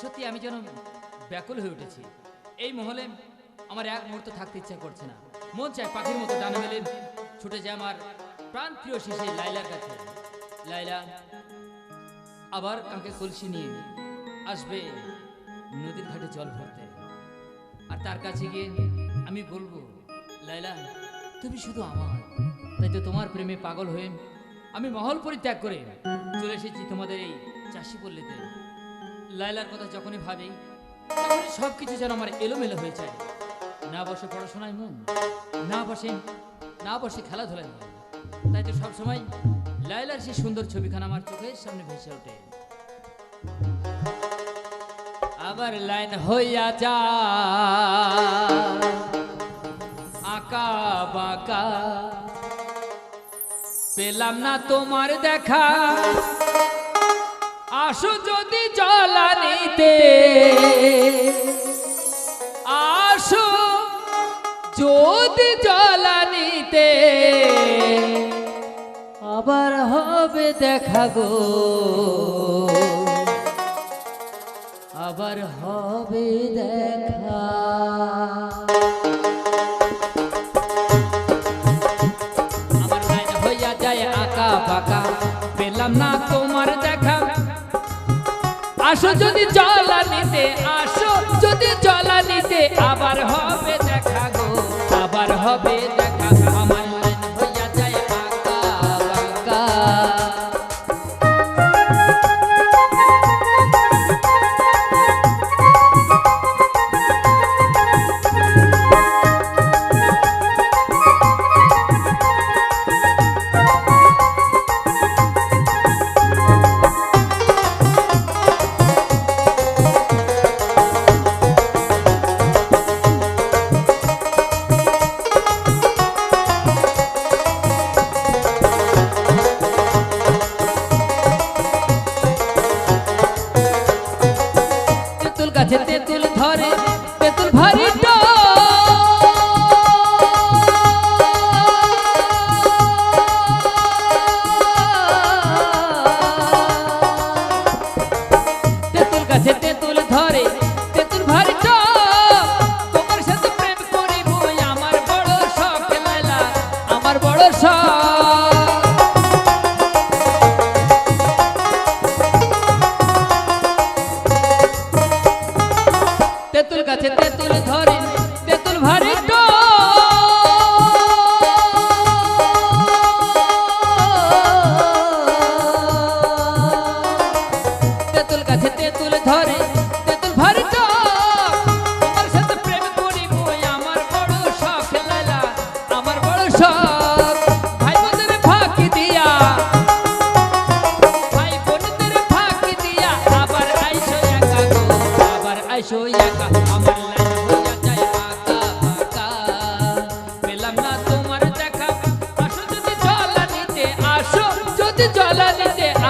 সত্যি আমি যেন ব্যাকুল হয়ে উঠেছি। এই মহলে আমার এক মুহূর্ত থাকতে ইচ্ছা করছে না। মন চায় পাখির মতো ডানা মেলে ছুটে যায় আমার প্রাণ প্রিয় শিশে লাইলার কাছে। লাইলা, আবার কাকে কলসি নিয়ে আসবে নদীর ঘাটে জল ভরতে। আর তার কাছে গিয়ে আমি বলব, লাইলা, তুমি শুধু আমার। তাই তো তোমার প্রেমে পাগল হয়ে আমি মহল পরিত্যাগ করে চলে এসেছি তোমাদের এই চাষি পল্লীতে। লাইলার কথা যখনই ভাবি সব কিছু যেন আমার এলোমেলো হয়ে যায়। না বসে পড়াশোনায় মন, না বসে না বসে খেলাধুলায় মন। তাই তো সবসময় লাইলার সেই সুন্দর ছবিখানা আমার চোখের সামনে ভেসে ওঠে। আবার লাইন হইয়া যা আঁকা বাঁকা। পেলাম না তোমার দেখা আসো যদি জলানিতে আসো যদি জলানিতে আবার হবে দেখা গো। আবার হবে দেখা। আমার হইয়া যায় আঁকা বাঁকা। পেলাম না দেখা আসো যদি জলা নিতে আসো যদি জলা নিতে আবার হবে দেখা গো, আবার হবে দেখা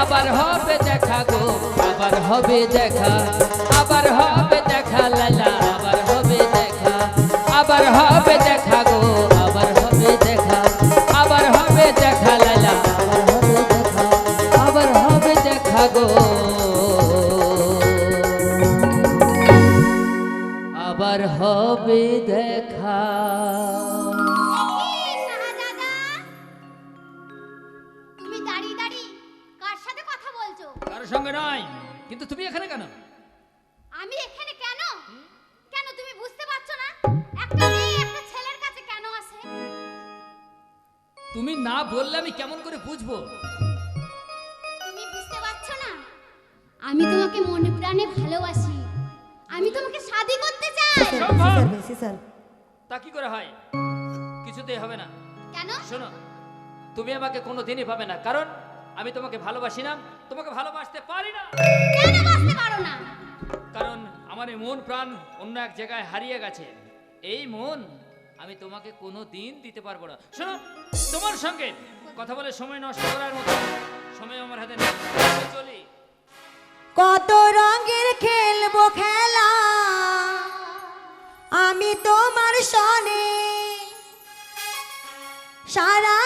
আবার হবে দেখা গো, আবার হবে দেখা। আবার হবে দেখা লালা, আবার হবে দেখা। আবার হবে দেখা গো। সঙ্গে নয় কিন্তু তুমি এখানে কেন? আমি এখানে কেন? কেন তুমি বুঝতে পারছ না? একটা মেয়ে একটা ছেলের কাছে কেন আসে? তুমি না বললে আমি কেমন করে বুঝব? তুমি বুঝতে পারছ না? আমি তোমাকে মনে প্রাণে ভালোবাসি। আমি তোমাকে শাদি করতে চাই। স্যার তা কি করে হয়? কিছুতেই হবে না। কেন? শোনো তুমি আমাকে কোনো দিনই পাবে না। কারণ আমি তোমাকে ভালোবাসি না তোমাকে ভালোবাসতে পারি না। কেন বাঁচতে পারো না? কারণ আমার এই মন প্রাণ অন্য এক জায়গায় হারিয়ে গেছে। এই মন আমি তোমাকে কোনো দিন দিতে পারব না। শোনো তোমার সঙ্গে কথা বলে সময় নষ্ট করার মতো সময় আমার হাতে নেই। চলি। কত রঙের খেলব খেলা আমি তোমার সনে। সারা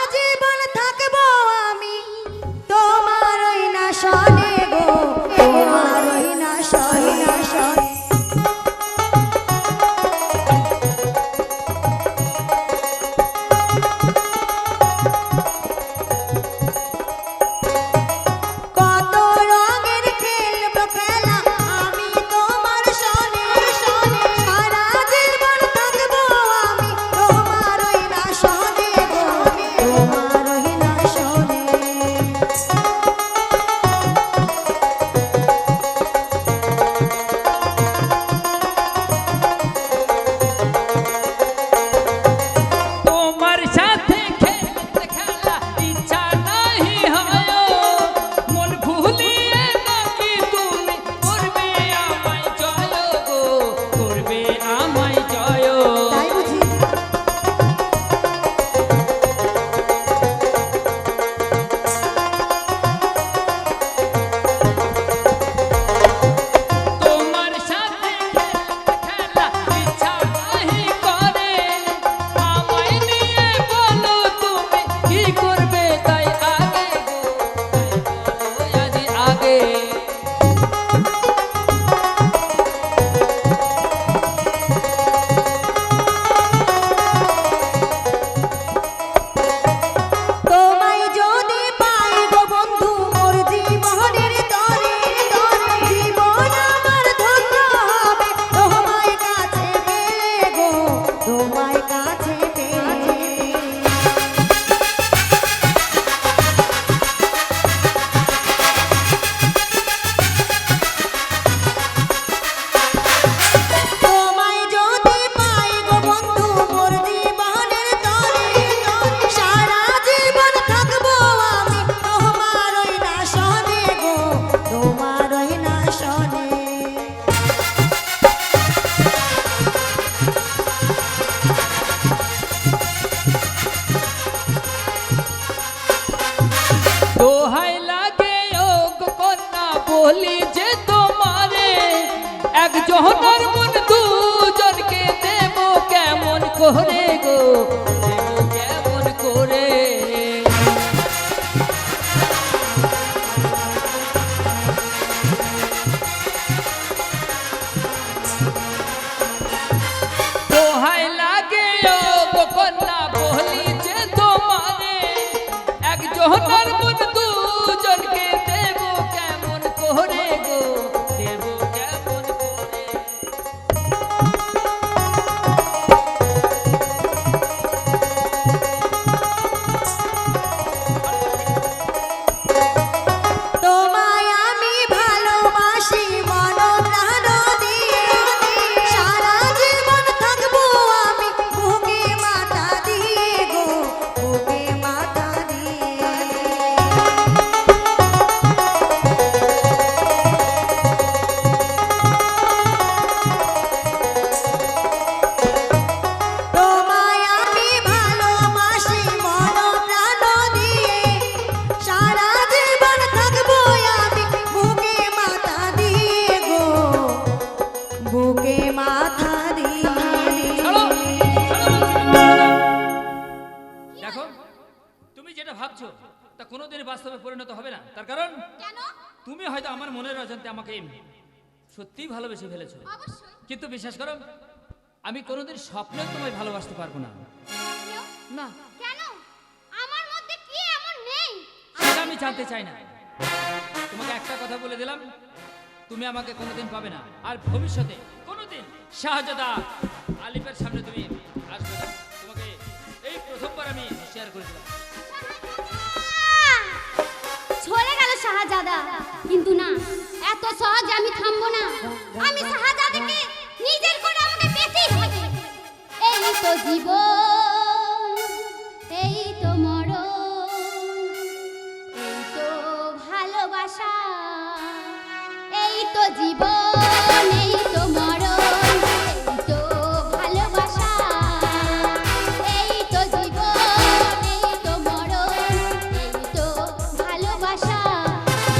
মন তুমি হয়তো আমার মনের অজান্তে আমাকে সত্যিই ভালোবেসে ফেলেছো। কিন্তু বিশ্বাস করো আমি কোনোদিন স্বপ্নেও তোমায় ভালোবাসতে পারব না। না। কেন? আমার মধ্যে কি এমন নেই? সেটা আমি জানতে চাই না। তোমাকে একটা কথা বলে দিলাম তুমি আমাকে কোনোদিন পাবে না। আর ভবিষ্যতে কোনোদিন শাহজাদা আলিফের সামনে তুমি আসবে না। তোমাকে এই প্রথমবার আমি শেয়ার করে দিলাম। কিন্তু না। এত সহজ আমি থামবো না। আমি শাহজাদাকে নিজের করে আমাকে পেতেই হবে। এই তো জীবন, এই তো মরণ, এই তো ভালোবাসা, এই তো জীবন।